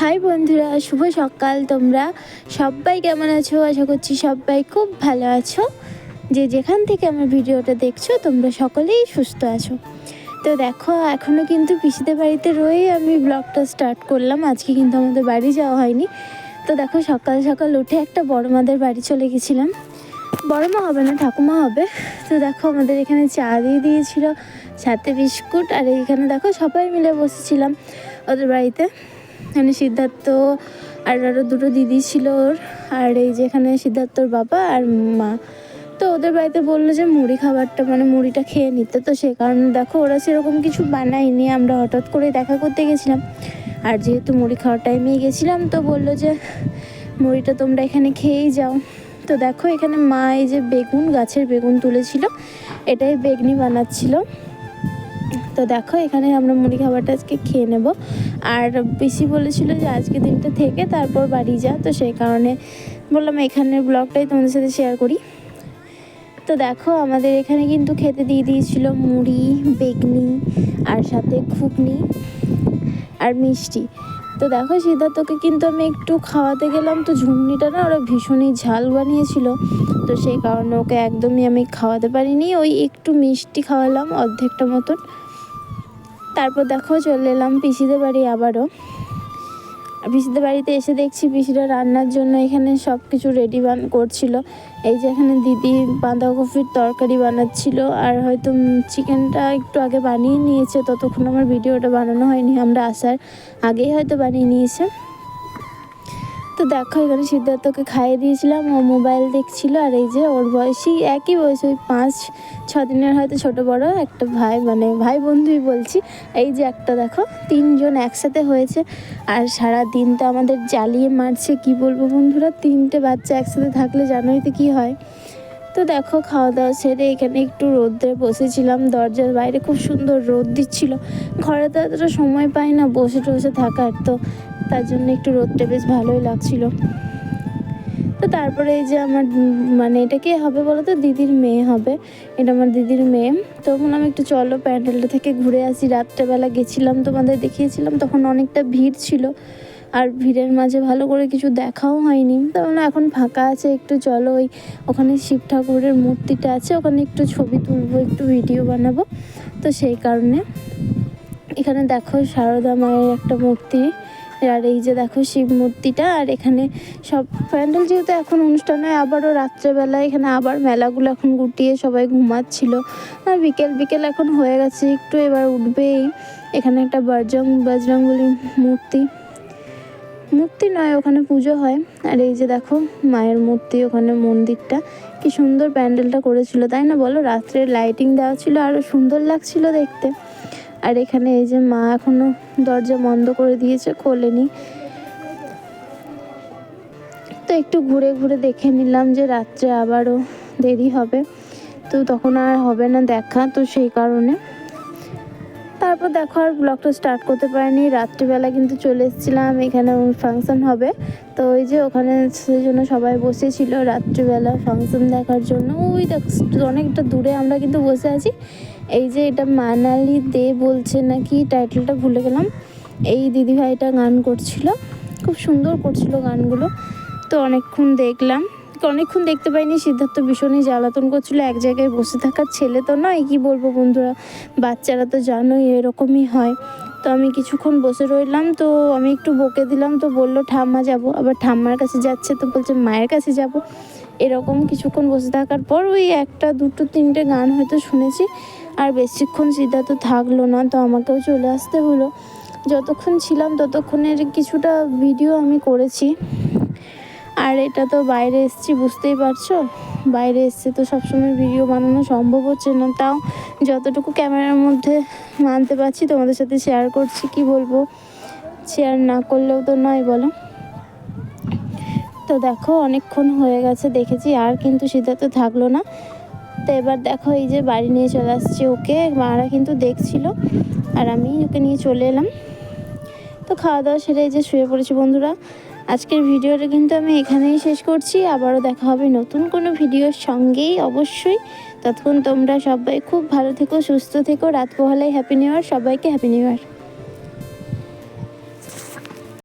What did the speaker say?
High বন্ধুরা, শুভ সকাল তোমরা। সবাই কেমন আছো? আশা করছি সবাই খুব ভালো আছো। যে যেখান থেকে আমার ভিডিওটা দেখছ, তোমরা সকলেই সুস্থ আছো। তো দেখো এখনও কিন্তু পিসিদের বাড়িতে রয়ে আমি ব্লগটা স্টার্ট করলাম। আজকে কিন্তু আমাদের বাড়ি যাওয়া হয়নি। তো দেখো, সকাল সকাল উঠে একটা বড় মাদের বাড়ি চলে গেছিলাম। বড় মা হবে না, ঠাকুমা হবে। তো দেখো, আমাদের এখানে চা দিয়ে দিয়েছিল, সাথে বিস্কুট, আর এইখানে দেখো, সবাই মিলে বসেছিলাম ওদের বাড়িতে। এখানে সিদ্ধার্থ আর আরও দুটো দিদি ছিল ওর, আর এই যে এখানে সিদ্ধার্থর বাবা আর মা। তো ওদের বাড়িতে বলল যে মুড়ি খাবারটা মানে মুড়িটা খেয়ে নিতে। তো সেই কারণে দেখো ওরা সেরকম কিছু বানায়নি, আমরা হঠাৎ করে দেখা করতে গেছিলাম। আর যেহেতু মুড়ি খাওয়ার টাইমেই গেছিলাম, তো বলল যে মুড়িটা তোমরা এখানে খেয়েই যাও। তো দেখো এখানে মা এই যে বেগুন, গাছের বেগুন তুলেছিল। এটাই বেগনি বানাচ্ছিল। তো দেখো, এখানে আমরা মুড়ি খাবারটা আজকে খেয়ে নেব। আর পিসি বলেছিল যে আজকে দিনটা থেকে তারপর বাড়ি যা, তো সেই কারণে বললাম এখানের ব্লগটাই তোমাদের সাথে শেয়ার করি। তো দেখো, আমাদের এখানে কিন্তু খেতে দিয়ে দিয়েছিল মুড়ি, বেগনি, আর সাথে ঘুগনি আর মিষ্টি। তো দেখো, সিদ্ধার্থকে কিন্তু আমি একটু খাওয়াতে গেলাম, তো ঝুমনিটা না ওরা ভীষণই ঝাল বানিয়েছিল। তো সেই কারণে ওকে একদমই আমি খাওয়াতে পারিনি, ওই একটু মিষ্টি খাওয়ালাম অর্ধেকটা মতন। তারপর দেখো চলে এলাম পিসিদের বাড়ি আবারও। পিসিদের বাড়িতে এসে দেখছি পিসিরা রান্নার জন্য এখানে সব কিছু রেডি বান করছিল। এই যে এখানে দিদি বাঁধাকপির তরকারি বানাচ্ছিল আর হয়তো চিকেনটা একটু আগে বানিয়ে নিয়েছে, ততক্ষণ আমার ভিডিওটা বানানো হয়নি, আমরা আসার আগেই হয়তো বানিয়ে নিয়েছে। তো দেখো, এখানে সিদ্ধার্থকে খাইয়ে দিয়েছিলাম, ও মোবাইল দেখছিল, আর এই যে ওর বয়সী একই বয়স, ওই পাঁচ, ছ দিনের হয়তো ছোট বড় একটা ভাই মানে ভাই বন্ধুই বলছি। এই যে একটা দেখো, তিনজন একসাথে হয়েছে, আর সারা দিন তো আমাদের জ্বালিয়ে মারছে, কি বলব বন্ধুরা? তিনটে বাচ্চা একসাথে থাকলে জানোই তো কী হয়। তো দেখো খাওয়া দাওয়া সেরে এখানে একটু রোদ্রে বসেছিলাম। দরজার বাইরে খুব সুন্দর রোদ দিচ্ছিল। ঘরে তো এতটা সময় পাই না বসে টসে থাকার, তো তার জন্য একটু রোদটা বেশ ভালোই লাগছিল। তো তারপরে এই যে আমার মানে এটা কে হবে বলো তো দিদির মেয়ে হবে। এটা আমার দিদির মেয়ে। তো বললাম একটু চলো, প্যান্ডেলটা থেকে ঘুরে আসি। রাত্রেবেলা গেছিলাম তোমাদের দেখিয়েছিলাম, তখন অনেকটা ভিড় ছিল। আর ভিড়ের মাঝে ভালো করে কিছু দেখাও হয়নি। তো বললাম এখন ফাঁকা আছে, একটু চলো ওই ওখানে শিব ঠাকুরের মূর্তিটা আছে, ওখানে একটু ছবি তুলবো, একটু ভিডিও বানাবো। তো সেই কারণে এখানে দেখো সারদা মায়ের একটা মূর্তি, আর এই যে দেখো শিব মূর্তিটা, আর এখানে সব প্যান্ডেল যেহেতু এখন অনুষ্ঠান হয়, আবারও রাত্রেবেলা এখানে আবার মেলাগুলো এখন গুটিয়ে সবাই ঘুমাচ্ছিল। আর বিকেল বিকেল এখন হয়ে গেছে, একটু এবার উঠবেই। এখানে একটা বজরং বজরংবলী মূর্তি। মূর্তি নয়, ওখানে পুজো হয়। আর এই যে দেখো, মায়ের মূর্তি ওখানে মন্দিরটা। কি সুন্দর প্যান্ডেলটা করেছিল, তাই না বলো? রাত্রে লাইটিং দেওয়া ছিল আরও সুন্দর লাগছিল দেখতে। আর এখানে এই যে মা এখনও দরজা বন্ধ করে দিয়েছে, খোলেনি। তো একটু ঘুরে ঘুরে দেখে নিলাম যে রাত্রে আবারও দেরি হবে। তো তখন আর হবে না দেখা, তো সেই কারণে তারপর দেখো আর ব্লগটা স্টার্ট করতে পারিনি। রাত্রিবেলা কিন্তু চলে এসেছিলাম, এখানে ফাংশন হবে। তো ওই যে ওখানে সেই জন্য সবাই বসেছিল রাত্রিবেলা ফাংশন দেখার জন্য। ওই দেখ, অনেকটা দূরে আমরা কিন্তু বসে আছি। এই যে এটা মানালি দে বলছে নাকি টাইটেলটা ভুলে গেলাম। এই দিদিভাইটা গান করছিল। খুব সুন্দর করছিল গানগুলো। তো অনেকক্ষণ দেখলাম। তো অনেকক্ষণ দেখতে পাইনি, সিদ্ধার্থ ভীষণই জ্বালাতন করছিল, এক জায়গায় বসে থাকার ছেলে তো নয়, কি বলব বন্ধুরা? বাচ্চারা তো জানোই এরকমই হয়। তো আমি কিছুক্ষণ বসে রইলাম, তো আমি একটু বকে দিলাম, তো বলল, ঠাম্মা যাব। আবার ঠাম্মার কাছে যাচ্ছে, তো বলছে, মায়ের কাছে যাব? এরকম কিছুক্ষণ বসে থাকার পর ওই একটা, দুটো, তিনটে গান হয়তো শুনেছি। আর বেশিক্ষণ সিদ্ধার্থ থাকল না, তো আমাকেও চলে আসতে হলো। যতক্ষণ ছিলাম ততক্ষণের কিছুটা ভিডিও আমি করেছি। আর এটা তো বাইরে এসছি, বুঝতেই পারছ? বাইরে এসছে তো সবসময় ভিডিও বানানো সম্ভব হচ্ছে না। তাও যতটুকু ক্যামেরার মধ্যে মানতে পারছি, তোমাদের সাথে শেয়ার করছি, কি বলব? শেয়ার না করলেও তো নয়, বলো। তো দেখো, অনেকক্ষণ হয়ে গেছে, দেখেছি, আর কিন্তু সিদ্ধার্থ থাকল না। তো এবার দেখো, এই যে বাড়ি নিয়ে চলে আসছে ওকে, মারা কিন্তু দেখছিল, আর আমি ওকে নিয়ে চলে এলাম। তো খাওয়া দাওয়া সেরে এই যে শুয়ে পড়েছি বন্ধুরা। আজকের ভিডিওটা কিন্তু আমি এখানেই শেষ করছি। আবারও দেখা হবে নতুন কোনো ভিডিওর সঙ্গেই অবশ্যই। ততক্ষণ তোমরা সবাই খুব ভালো থেকো, সুস্থ থেকো। রাত পোহালাই হ্যাপি নিউ ইয়ার সবাইকে হ্যাপি নিউ ইয়ার